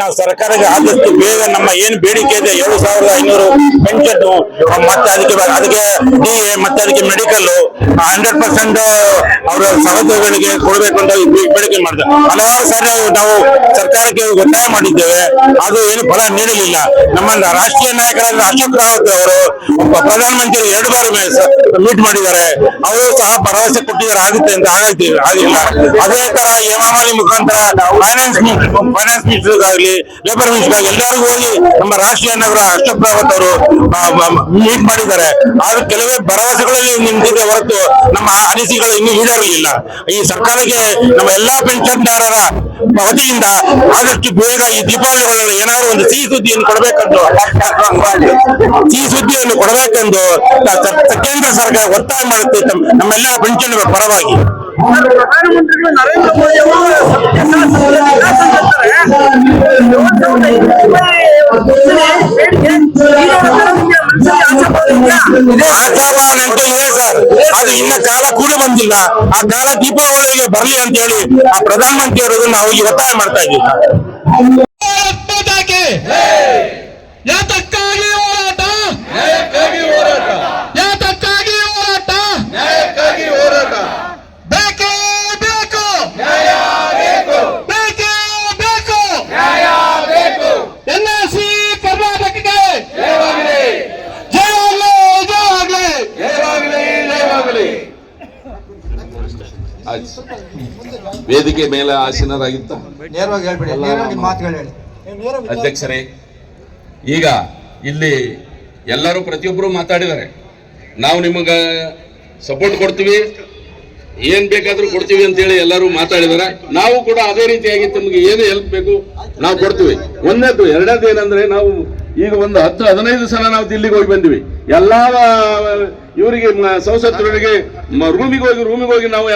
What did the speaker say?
ನಾವು ಸರ್ಕಾರಕ್ಕೆ ಆದಷ್ಟು ಬೇಗ ನಮ್ಮ ಏನ್ ಬೇಡಿಕೆ ಇದೆ ಏಳು ಸಾವಿರದ ಐನೂರು ಪೆನ್ಷನ್ ಮತ್ತೆ ಅದಕ್ಕೆ ಅದಕ್ಕೆ ಮತ್ತೆ ಅದಕ್ಕೆ ಮೆಡಿಕಲ್ ಹಂಡ್ರೆಡ್ ಪರ್ಸೆಂಟ್ ಅವರ ಸಹೋದರಗಳಿಗೆ ಕೊಡಬೇಕು ಅಂತ ಬೇಡಿಕೆ ಮಾಡಿದೆ. ಹಲವಾರು ಸಾರಿ ನಾವು ಸರ್ಕಾರಕ್ಕೆ ಒತ್ತಾಯ ಮಾಡಿದ್ದೇವೆ, ಅದು ಏನು ಫಲ ನೀಡಲಿಲ್ಲ. ನಮ್ಮ ರಾಷ್ಟ್ರೀಯ ನಾಯಕರಾದ ಅಶೋಕ್ ರಾವತ್ ಅವರು ಪ್ರಧಾನಮಂತ್ರಿ ಎರಡು ಬಾರಿ ಮೀಟ್ ಮಾಡಿದ್ದಾರೆ. ಅವರು ಸಹ ಭರವಸೆ ಕೊಟ್ಟಿದ್ದಾರೆ, ಆಗುತ್ತೆ ಅಂತ ಆಗೈತಿ ಆಗಿಲ್ಲ ಅದೇ ತರ ಯಮಾಮಿ ಮುಖಾಂತರ ಫೈನಾನ್ಸ್ ಫೈನಾನ್ಸ್ ಮಿನಿಸ್ಟರ್ ಆಗಲಿ ಲೇಬರ್ ಮಿನಿಸ್ಟರ್ ಎಲ್ಲರಿಗೂ ಹೋಗಿ ನಮ್ಮ ರಾಷ್ಟ್ರೀಯ ನಗರ ಅಷ್ಟಪ್ರಾವತ್ ರಾವತ್ ಅವರು ಮೀಟ್ ಮಾಡಿದ್ದಾರೆ. ಆದ್ರೆ ಕೆಲವೇ ಭರವಸೆಗಳಲ್ಲಿ ನಿಂತಿದೆ ಹೊರತು ನಮ್ಮ ಅನಿಸಿಕೆಗಳು ಇನ್ನೂ ಈಡೇರಲಿಲ್ಲ. ಈ ಸರ್ಕಾರಕ್ಕೆ ನಮ್ಮ ಎಲ್ಲಾ ಪೆನ್ಷನ್ದಾರರ ವತಿಯಿಂದ ಆದಷ್ಟು ಬೇಗ ಈ ದೀಪಾವಳಿ ಏನಾದ್ರು ಒಂದು ಸಿಹಿ ಸುದ್ದಿಯನ್ನು ಕೊಡಬೇಕೆಂದು ಸಿಹಿ ಸುದ್ದಿಯನ್ನು ಕೊಡಬೇಕೆಂದು ಕೇಂದ್ರ ಸರ್ಕಾರ ಒತ್ತಾಯ ಮಾಡುತ್ತೆ ನಮ್ಮೆಲ್ಲ ಪೆನ್ಷನ್ ಪರವಾಗಿ. ಪ್ರಧಾನಮಂತ್ರಿಗಳು ನರೇಂದ್ರ ಮೋದಿ ಅವರು ಆಶಾಭಾವನೆ ಅಂತೂ ಇದೆ ಸರ್ ಅದು ಇನ್ನ ಕಾಲ ಕೂಡ ಬಂದಿಲ್ಲ ಆ ಕಾಲ ದೀಪಾವಳಿಗೆ ಬರಲಿ ಅಂತ ಹೇಳಿ ಆ ಪ್ರಧಾನಮಂತ್ರಿ ಅವರು ನಾವು ಈ ಒತ್ತಾಯ ಮಾಡ್ತಾ ಇದ್ದೀವಿ. ಆಯ್ತು. ವೇದಿಕೆ ಮೇಲೆ ಆಸೀನರಾಗಿತ್ತ ನೇರವಾಗಿ ಹೇಳ್ಬಿಡಿ ನೇರವಾಗಿ ಮಾತುಗಳು ಹೇಳಿ. ಅಧ್ಯಕ್ಷರೇ ಈಗ ಇಲ್ಲಿ ಎಲ್ಲರೂ ಪ್ರತಿಯೊಬ್ಬರು ಮಾತಾಡಿದ್ದಾರೆ. ನಾವು ನಿಮಗೆ ಸಪೋರ್ಟ್ ಕೊಡ್ತೀವಿ. ಏನ್ ಬೇಕಾದ್ರೂ ಕೊಡ್ತೀವಿ ಅಂತೇಳಿ ಎಲ್ಲರೂ ಮಾತಾಡಿದ್ದಾರೆ. ನಾವು ಕೂಡ ಅದೇ ರೀತಿಯಾಗಿ ತಮಗೆ ಏನು ಹೆಲ್ಪ್ ಬೇಕು ನಾವು ಕೊಡ್ತೀವಿ. ಒಂದೇದು ಎರಡನೇದು ಏನಂದ್ರೆ ನಾವು ಈಗ ಒಂದು ಹತ್ತು ಹದಿನೈದು ಸಲ ನಾವು ದಿಲ್ಲಿಗೆ ಹೋಗಿ ಬಂದಿವಿ. ಎಲ್ಲಾ ಇವರಿಗೆ ಸಂಸತ್ತರಿಗೆ ರೂಮಿಗೆ ಹೋಗಿ ರೂಮಿಗೆ ಹೋಗಿ ನಾವು